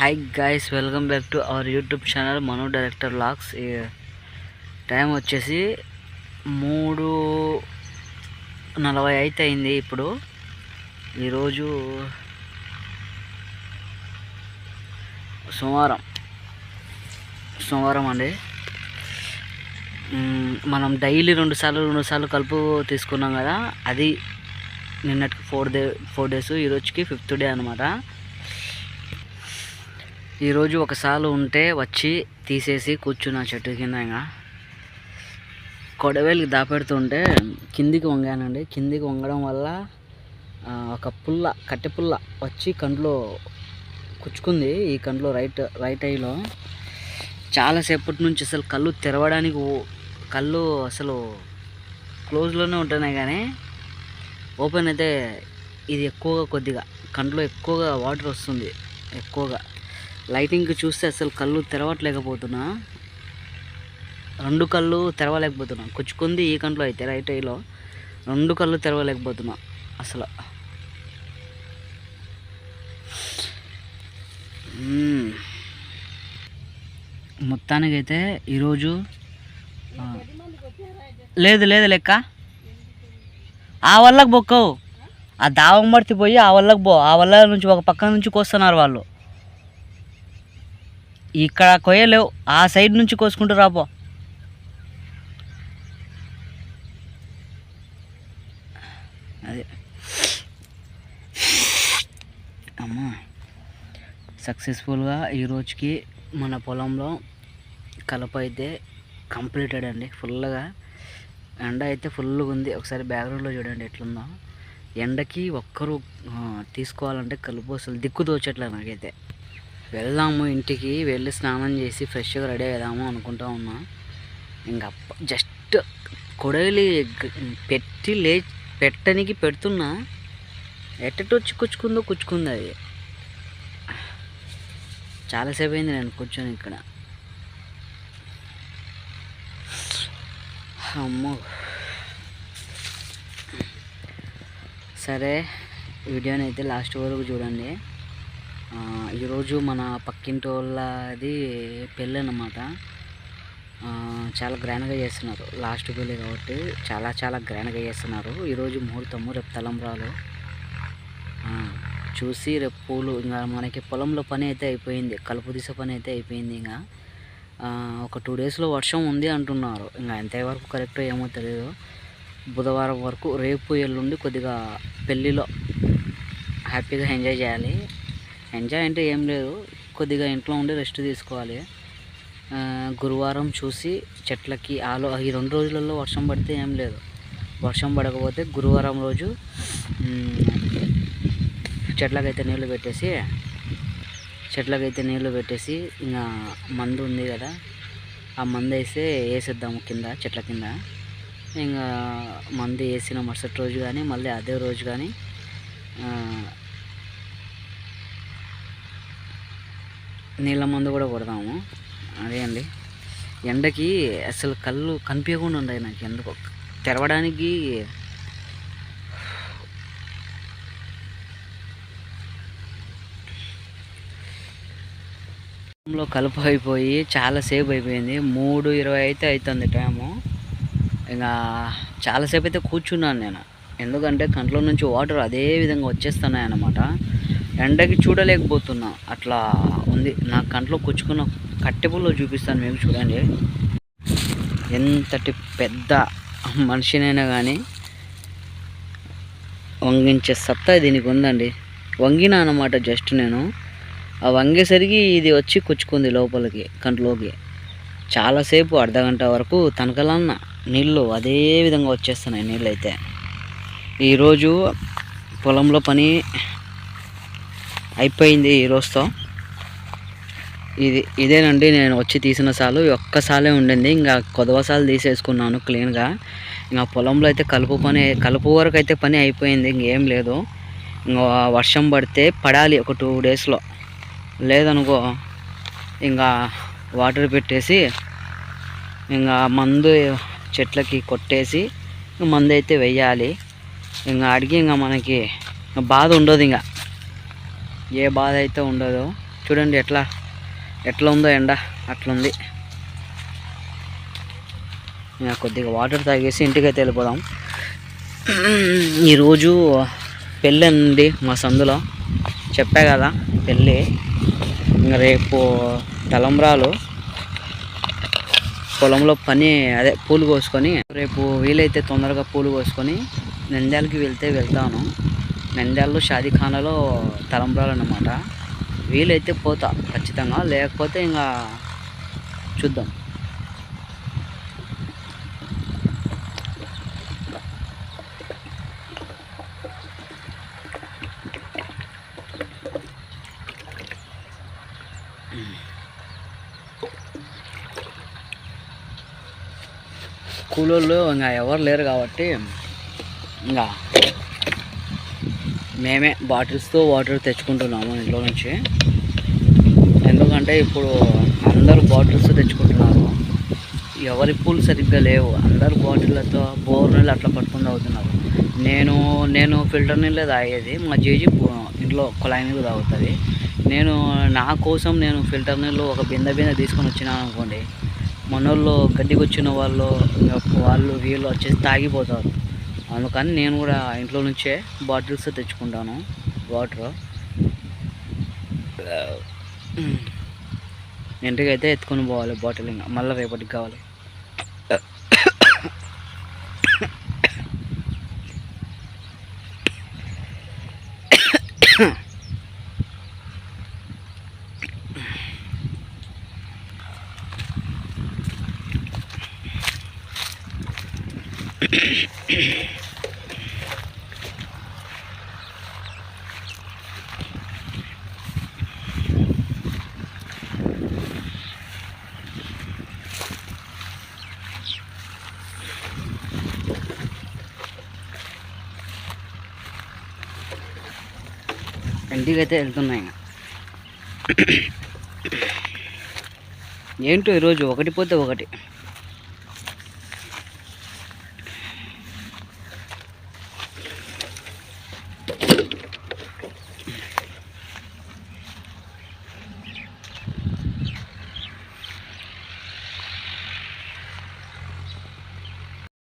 Hi guys welcome back to our YouTube channel Manu director lakhs time వచ్చేసి మూడు నలభై అయితే అయింది ఇప్పుడు. ఈరోజు సోమవారం. సోమవారం అండి. మనం డైలీ రెండు సార్లు రెండు సార్లు కలుపు తీసుకున్నాం కదా అది నిన్నటికి ఫోర్ డే ఫోర్ డేస్ ఈరోజుకి ఫిఫ్త్ డే అనమాట ఈరోజు ఒకసారి ఉంటే వచ్చి తీసేసి కూర్చున్నా చెట్టు కింద ఇంకా. కొడవేలికి దాపెడుతుంటే కిందికి వంగానండి. కిందికి వంగడం వల్ల ఒక పుల్ల కట్టె పుల్ల వచ్చి కంట్లో కుచ్చుకుంది. ఈ కంట్లో రైట్ రైట్ ఐలో. చాలాసేపటి నుంచి అసలు కళ్ళు తెరవడానికి కళ్ళు అసలు క్లోజ్లోనే ఉంటున్నాయి కానీ ఓపెన్ అయితే ఇది ఎక్కువగా కొద్దిగా కంట్లో ఎక్కువగా వాటర్ వస్తుంది ఎక్కువగా. లైటింగ్ చూస్తే అసలు కళ్ళు తెరవట్లేకపోతున్నా. రెండు కళ్ళు తెరవలేకపోతున్నా. కుచ్చుకుంది ఈ కంట్లో అయితే రైట్ ఐలో రెండు కళ్ళు తెరవలేకపోతున్నా అసలు. మొత్తానికైతే ఈరోజు లేదు లేదు లెక్క. ఆ వల్లకి బొక్కవు. ఆ దావం పడితే పోయి ఆ వల్లకు పో ఆ వల్ల నుంచి ఒక పక్క నుంచి కోస్తున్నారు వాళ్ళు. ఇక్కడ కొయ్యలేవు ఆ సైడ్ నుంచి కోసుకుంటూ రాపో అదే. అమ్మా. సక్సెస్ఫుల్గా ఈరోజుకి మన పొలంలో కలప అయితే కంప్లీటెడ్ అండి. ఫుల్గా ఎండ అయితే ఫుల్గా ఉంది. ఒకసారి బ్యాక్గ్రౌండ్లో చూడండి ఎట్లుందో. ఎండకి ఒక్కరు తీసుకోవాలంటే కలుపు అసలు దిక్కు తోచట్లే నాకైతే. వెళ్దాము ఇంటికి వెళ్ళి స్నానం చేసి ఫ్రెష్గా రెడీ అవుదాము అనుకుంటా ఉన్నా. ఇంకా జస్ట్ కొడవలి పెట్టి లే పెట్టనికి పెడుతున్నా. ఎట్టటి వచ్చి కుచ్చుకుందో కుచ్చుకుంది అది చాలాసేపు అయింది నేను కూర్చొని ఇక్కడ. అమ్మో. సరే వీడియోని అయితే లాస్ట్ వరకు చూడండి. ఈరోజు మన పక్కింటి వాళ్ళది పెళ్ళి అనమాట చాలా గ్రాండ్గా చేస్తున్నారు. లాస్ట్ పెళ్ళి కాబట్టి చాలా చాలా గ్రాండ్గా చేస్తున్నారు. ఈరోజు ముహూర్తము రేపు తలంబ్రాలు. చూసి రేపు పూలు ఇంకా మనకి పొలంలో పని అయితే అయిపోయింది. కలుపు తీసే పని అయితే అయిపోయింది ఇంకా. ఒక టూ డేస్లో వర్షం ఉంది అంటున్నారు. ఇంకా ఎంతవరకు కరెక్ట్ ఏమో తెలియదు బుధవారం వరకు రేపు ఎల్లుండి కొద్దిగా పెళ్ళిలో హ్యాపీగా ఎంజాయ్ చేయాలి. ఎంజాయ్ అంటే ఏం లేదు. కొద్దిగా ఇంట్లో ఉండి రెస్ట్ తీసుకోవాలి. గురువారం చూసి చెట్లకి ఆలో ఈ రెండు రోజులలో వర్షం పడితే ఏం లేదు. వర్షం పడకపోతే గురువారం రోజు చెట్లకైతే నీళ్ళు పెట్టేసి చెట్లకైతే నీళ్ళు పెట్టేసి ఇంకా మందు ఉంది కదా. ఆ మందు వేస్తే వేసేద్దాము కింద చెట్ల కింద. ఇంకా మందు వేసిన మరుసటి రోజు కానీ మళ్ళీ అదే రోజు కానీ నీళ్ళ మందు కూడా కొడదాము. అదే అండి. ఎండకి అసలు కళ్ళు కనిపించకుండా ఉన్నాయి నాకు ఎందుకో. తెరవడానికి లో కలుపు అయిపోయి చాలాసేపు అయిపోయింది. మూడు ఇరవై అయితే అవుతుంది టైము. ఇంకా చాలాసేపు అయితే కూర్చున్నాను నేను. ఎందుకంటే కంట్లో నుంచి వాటర్ అదే విధంగా వచ్చేస్తున్నాయి అన్నమాట ఎండకి చూడలేకపోతున్నా. అట్లా ఉంది. నా కంట్లో కొచ్చుకున్న కట్టెపుల్లో చూపిస్తాను. మేము చూడండి. ఎంతటి పెద్ద మనిషినైనా కానీ వంగించే సత్తా దీనికి ఉందండి. వంగినా అనమాట జస్ట్ నేను. ఆ వంగేసరికి ఇది వచ్చి కొచ్చుకుంది లోపలికి కంట్లోకి. చాలాసేపు అర్ధ గంట వరకు తనకలన్న నీళ్ళు అదే విధంగా వచ్చేస్తున్నాయి నీళ్ళు అయితే ఈరోజు పొలంలో పని అయిపోయింది ఈ రోజుతో. ఇది ఇదేనండి నేను వచ్చి తీసిన సాలు. ఒక్కసాలే ఉండింది. ఇంకా కొదవసాలు తీసేసుకున్నాను క్లీన్గా. ఇంకా పొలంలో అయితే కలుపు పని కలుపు వరకు అయితే పని అయిపోయింది. ఇంకేం లేదు. ఇంకా వర్షం పడితే పడాలి ఒక టూ డేస్లో. లేదనుకో ఇంకా వాటర్ పెట్టేసి ఇంకా మందు చెట్లకి కొట్టేసి మందు అయితే వెయ్యాలి. ఇంకా అడిగి ఇంకా మనకి బాధ ఉండదు ఇంకా. ఏ బాధ అయితే ఉండదు చూడండి ఎట్లా ఎట్లా ఉందో ఎండ అట్లుంది. కొద్దిగా వాటర్ తాగేసి ఇంటికైతే వెళ్ళిపోదాం. ఈరోజు పెళ్ళి అండి మా సందులో. చెప్పా కదా పెళ్ళి. ఇంకా రేపు తలంబ్రాలు. పొలంలో పని అదే పూలు కోసుకొని రేపు వీలైతే తొందరగా పూలు కోసుకొని నంద్యాలకి వెళ్తే వెళ్తాను. నంద్యాలలో షాదీఖానాలో తలంబ్రాలు అన్నమాట వీలైతే పోతా ఖచ్చితంగా. లేకపోతే ఇంకా చూద్దాం. కూలోళ్ళు ఇంకా ఎవరు లేరు కాబట్టి ఇంకా మేమే బాటిల్స్తో వాటర్ తెచ్చుకుంటున్నాము ఇంట్లో నుంచి. ఎందుకంటే ఇప్పుడు అందరూ బాటిల్స్ తెచ్చుకుంటున్నారు. ఎవరి పూలు సరిగ్గా లేవు. అందరు బాటిళ్ళతో బోర్ నీళ్ళు అట్లా పట్టుకుని తాగుతున్నారు. నేను నేను ఫిల్టర్ నీళ్ళే తాగేది. మా జేజీ ఇంట్లో కుళాయి నీళ్ళు తాగుతుంది. నేను నా కోసం నేను ఫిల్టర్ నీళ్ళు ఒక బిందె బిందె తీసుకొని వచ్చినాను అనుకోండి మనోళ్ళు గడ్డికి వచ్చిన వాళ్ళు వాళ్ళు వీళ్ళు వచ్చేసి తాగిపోతారు. అందుకని నేను కూడా ఇంట్లో నుంచే బాటిల్స్ తెచ్చుకుంటాను వాటర్. ఇంటికి అయితే ఎత్తుకొని పోవాలి బాటిల్ ఇంకా మళ్ళీ రేపటికి కావాలి. ఇంటికి అయితే వెళ్తున్నాయి ఏంటో ఈరోజు ఒకటి పోతే ఒకటి.